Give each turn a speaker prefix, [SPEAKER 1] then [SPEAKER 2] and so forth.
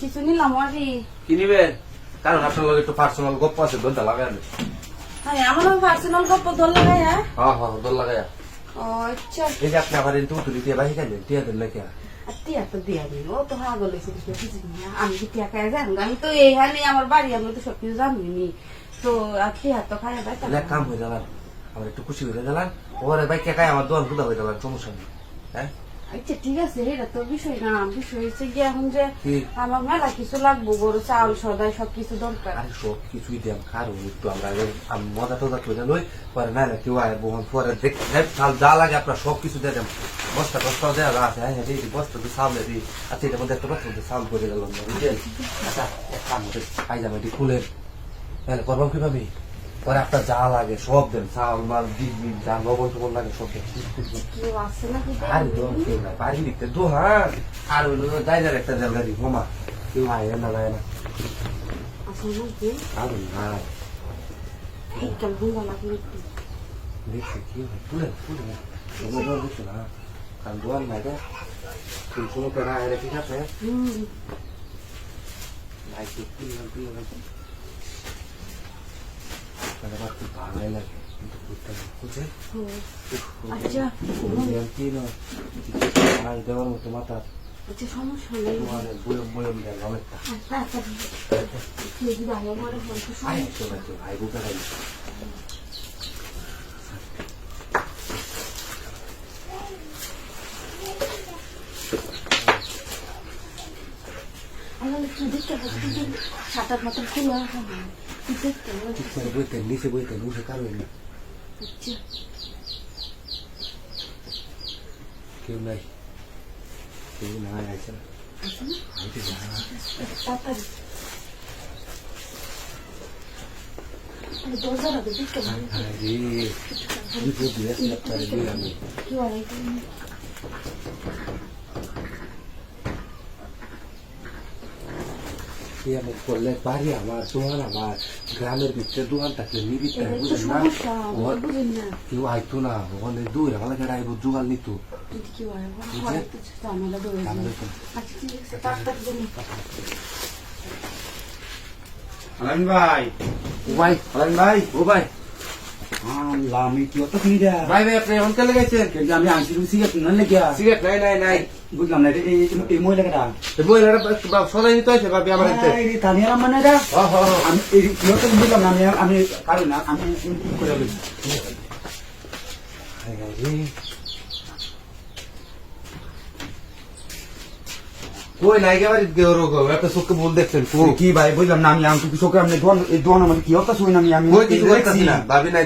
[SPEAKER 1] কিছু নিলাম আরে
[SPEAKER 2] কি নিবেন কারণ আপনার আছে দলটা লাগাই
[SPEAKER 1] হ্যাঁ আমার পার্সোনাল গপ্প দল লাগাই হ্যাঁ
[SPEAKER 2] হ্যাঁ দল লাগাইয়া
[SPEAKER 1] ও আচ্ছা
[SPEAKER 2] এই যে দিয়ে দেন
[SPEAKER 1] ও তো হাগল আমি কি খাই জানি আমি তো এইখানে আমার বাড়ি, আমি তো সবকিছু জানিনি। তো টিয়া তো খাই
[SPEAKER 2] এক কাম হয়ে গেলাম আমার একটু খুশি হয়ে গেলাম। ওরে ভাই কে খায় আমার দোয়ান খুদা হয়ে গেলাম সমস্যা নেই। হ্যাঁ?
[SPEAKER 1] আচ্ছা ঠিক আছে এটা তো বিষয় না বিষয় হচ্ছে গিয়ে এখন যে? আমার মেলা কিছু লাগবো গরু চাউল সদাই সবকিছু দরকার।
[SPEAKER 2] আরে সব কিছুই দিয়াম খারো একটু আমরা আমি মজা টজা করে লই পরে না কেউ আয় পরে দেখ দেখ, চাল যা লাগে আপনার সব কিছু দিয়ে দেন বস্তা টস্তা দেওয়া আছে হ্যাঁ হ্যাঁ দিই বস্তা দিয়ে সামনে দিই। আচ্ছা এটা মধ্যে একটা বস্তা দিয়ে করে গেলাম বুঝলেন? আচ্ছা এক কাম করে পাইজামা এটি খুলেন তাহলে করবাম কীভাবে? পরে আপনার যা লাগে সব দেন চাউল মাল মিম যা লবণ টবণ লাগে সব দেন। আর কেউ না বাড়ি দো হ্যাঁ। আর হইল যাইজার একটা দিই মামা কেউ আয় না যায় না। আর নাই।
[SPEAKER 1] এই কাল হুঙ্গা লাগল একটু।
[SPEAKER 2] দেখছি কি হয়। তুলে তুলে। তুমি না। কারণ দোয়ার নাই রে। তুমি কোনো পেড়া এলে ঠিক আছে? ভাই তুই তুলে তুলে। তাহলে আমার খুব ভালোই লাগে কিন্তু করতে বুঝে
[SPEAKER 1] আচ্ছা
[SPEAKER 2] ভাই দেওয়ার মতো মাথা
[SPEAKER 1] আচ্ছা সমস্যা নেই আচ্ছা আচ্ছা হয়
[SPEAKER 2] বুকে খাই
[SPEAKER 1] আমার একটু দেখতে পাচ্ছি যে সাঁতার ফাতার খোলা হবে একটু দেখতে হবে।
[SPEAKER 2] ঠিক করে বইতে নিচে বইতে নিচে কারও না কেউ নাই কেউ নাই আছে না
[SPEAKER 1] আমি দরজাটা তো দেখতে পাবো।
[SPEAKER 2] আরে বিপদ দিয়ে আপনার দিয়ে আমি
[SPEAKER 1] কি হয় এখানে?
[SPEAKER 2] এই আমার করলে বাড়ি আমার দোকান আমার গ্রামের ভিতরে দোকান থাকলে নিবিতে
[SPEAKER 1] এটা একটু
[SPEAKER 2] বুঝেন না? কেউ আইতো না ওখানে দুই আমার গেড়া আইব জোগাল নিত।
[SPEAKER 1] হয়। আচ্ছা
[SPEAKER 3] ভাই।
[SPEAKER 2] ও ভাই ভাই ও ভাই।
[SPEAKER 3] আল্লাহ আমি কি অত
[SPEAKER 2] ভাই ভাই আপনি এখন চলে গেছেন
[SPEAKER 3] কিন্তু আমি আনছি সিগারেট না লেগে
[SPEAKER 2] সিগারেট নাই নাই নাই
[SPEAKER 3] বুঝলাম না এই এই- এই মহিলাটা
[SPEAKER 2] এই মহিলারা সদাই নিতে হয়েছে ভাবি আমার হাতে
[SPEAKER 3] এই তানিয়া মানে। আমি এই কি বুঝলাম না আমি আমি কারণ না আমি করে বলি
[SPEAKER 2] কই নাই গেবারি দেওর গো একটা চোখে ভুল দেখছেন কো
[SPEAKER 3] কি ভাই বুঝলাম না আমি আমি কিছু আমি দোয়ান এই দোয়ান মানে কি? অত শুই না আমি আমি
[SPEAKER 2] কই কিছু করতেছি না। ভাবি নাই